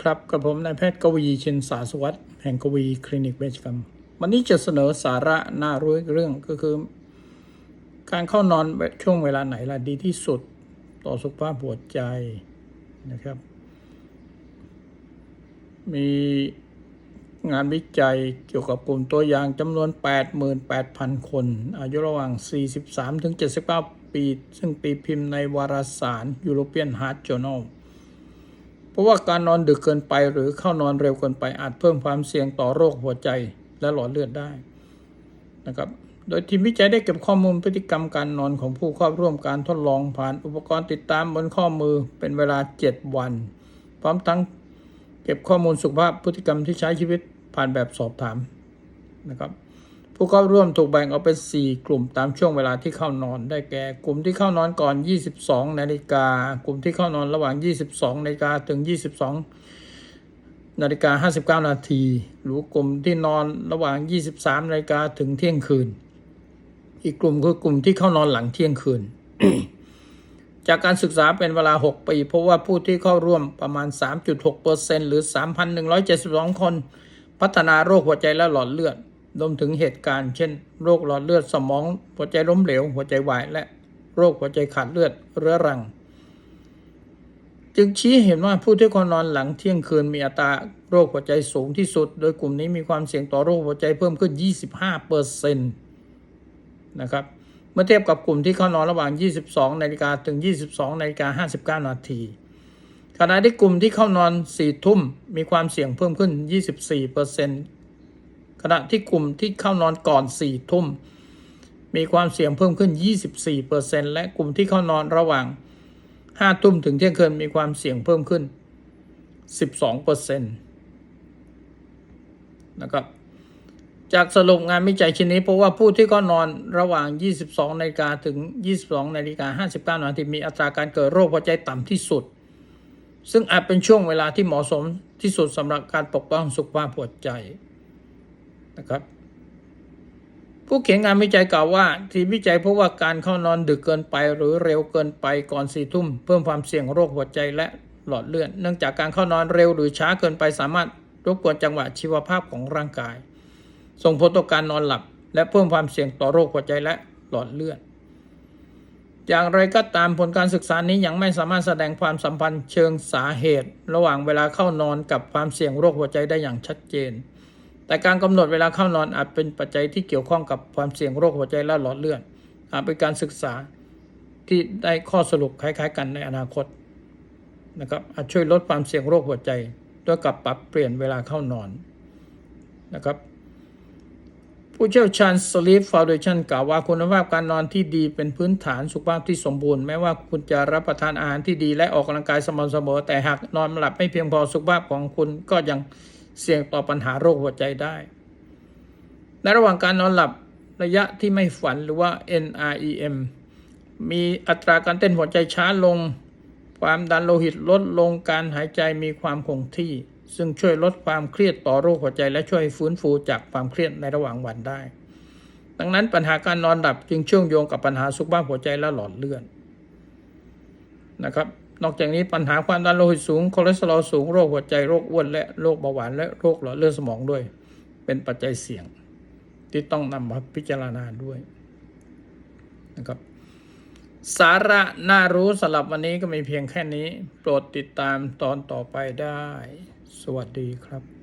ครับกับผมนายแพทย์กวีชินสาสวัสดิ์แห่งกวีคลินิกเวชกรรม วันนี้จะเสนอสาระน่ารู้อีกเรื่องก็คือ การเข้านอนช่วงเวลาไหนล่ะดีที่สุดต่อสุขภาพหัวใจนะครับ มีงานวิจัยเกี่ยวกับกลุ่มตัวอย่างจำนวน 88,000 คน อายุระหว่าง 43ถึง79 ปี ซึ่งตีพิมพ์ในวารสาร European Heart Journal เพราะว่าการนอนดึกเกินไปหรือเข้านอนเร็วเกินไปอาจเพิ่มความเสี่ยงต่อโรคหัวใจและหลอดเลือดได้นะครับ โดยทีมวิจัยได้เก็บข้อมูลพฤติกรรมการนอนของผู้เข้าร่วมการทดลองผ่านอุปกรณ์ติดตามบนข้อมือเป็นเวลา 7 วัน พร้อมทั้งเก็บข้อมูลสุขภาพพฤติกรรมที่ใช้ชีวิตผ่านแบบสอบถามนะครับ ผู้เข้าร่วมถูกแบ่งออกเป็น 4 กลุ่มตามช่วงเวลาที่เข้านอนได้แก่ กลุ่มที่เข้านอนก่อน 22 นาฬิกา กลุ่มที่เข้านอนระหว่าง 22 นาฬิกาถึง 22 นาฬิกา 59 นาที หรือกลุ่มที่นอนระหว่าง 23 นาฬิกาถึงเที่ยงคืน อีกกลุ่มคือกลุ่มที่เข้านอนหลังเที่ยงคืน จากการศึกษาเป็นเวลา 6 ปีเพราะว่าผู้ที่เข้าร่วมประมาณ 3.6%หรือ 3,172 คน พัฒนาโรคหัวใจและหลอดเลือด รวมถึงเหตุการณ์เช่น โรคหลอดเลือดสมอง หัวใจล้มเหลว หัวใจวาย และโรคหัวใจขาดเลือดเรื้อรัง จึงชี้เห็นว่าผู้ที่เข้านอนหลังเที่ยงคืนมีอัตราโรคหัวใจสูงที่สุด โดยกลุ่มนี้มีความเสี่ยงต่อโรคหัวใจเพิ่มขึ้น 25เปอร์เซ็นต์นะครับเมื่อเทียบกับกลุ่มที่เข้านอนระหว่าง 22 นาฬิกาถึง 22 นาฬิกา 59 นาที ขณะที่กลุ่มที่เข้านอน 4 ทุ่มมีความเสี่ยงเพิ่มขึ้น 24เปอร์เซ็นต์ ขณะที่กลุ่มที่เข้านอนก่อน 4 ทุ่ม มีความเสี่ยงเพิ่มขึ้น 24เปอร์เซ็นต์และกลุ่มที่เข้านอนระหว่าง 5 ทุ่มถึงเที่ยงคืนมีความเสี่ยงเพิ่มขึ้น 12เปอร์เซ็นต์นะครับจากสรุปงานวิจัยชิ้นนี้พบว่าผู้ที่เข้านอนระหว่าง 22 นาฬิกาถึง 22 นาฬิกา 59 นาทีมีอัตราการเกิดโรคหัวใจต่ำที่สุด ซึ่งอาจเป็นช่วงเวลาที่เหมาะสมที่สุดสำหรับการปกป้องสุขภาพหัวใจ นะครับผู้เขียนงานวิจัยกล่าวว่า ทีมวิจัยพบว่าการเข้านอนดึกเกินไปหรือเร็วเกินไปก่อนสี่ทุ่ม เพิ่มความเสี่ยงโรคหัวใจและหลอดเลือดเนื่องจากการเข้านอนเร็วหรือช้าเกินไปสามารถรบกวนจังหวะชีวภาพของร่างกาย ส่งผลต่อการนอนหลับ และเพิ่มความเสี่ยงต่อโรคหัวใจและหลอดเลือดอย่างไรก็ตามผลการศึกษานี้ยังไม่สามารถแสดงความสัมพันธ์เชิงสาเหตุ ระหว่างเวลาเข้านอนกับความเสี่ยงโรคหัวใจได้อย่างชัดเจน แต่การกำหนดเวลาเข้านอนอาจเป็นปัจจัยที่เกี่ยวข้องกับความเสี่ยงโรคหัวใจและหลอดเลือดอาจเป็นการศึกษาที่ได้ข้อสรุปคล้าย ๆ กันในอนาคตนะครับอาจช่วยลดความเสี่ยงโรคหัวใจด้วยกับปรับเปลี่ยนเวลาเข้านอนนะครับผู้เชี่ยวชาญ Sleep Foundation กล่าวว่าคุณภาพการนอนที่ดีเป็นพื้นฐานสุขภาพที่สมบูรณ์แม้ว่าคุณจะรับประทานอาหารที่ดีและออกกำลังกายสม่ำเสมอแต่หากนอนหลับไม่เพียงพอสุขภาพของคุณก็ยัง เสี่ยงต่อปัญหาโรคหัวใจได้ ในระหว่างการนอนหลับระยะที่ไม่ฝันหรือว่า NREM มีอัตราการเต้นหัวใจช้าลง ความดันโลหิตลดลงการหายใจมีความคงที่ ซึ่งช่วยลดความเครียดต่อโรคหัวใจ และช่วยฟื้นฟูจากความเครียดในระหว่างวันได้ ดังนั้นปัญหาการนอนหลับจึงเชื่อมโยงกับปัญหาสุขภาพหัวใจและหลอดเลือดนะครับ นอกจากนี้ปัญหาความดันโลหิตสูงคอเลสเตอรอลสูงโรคหัวใจโรคอ้วนและโรคเบาหวานและโรคหลอดเลือดสมองด้วย เป็นปัจจัยเสี่ยงที่ต้องนำมาพิจารณาด้วยนะครับสาระน่ารู้สำหรับวันนี้ก็มีเพียงแค่นี้ โปรดติดตามตอนต่อไปได้ สวัสดีครับ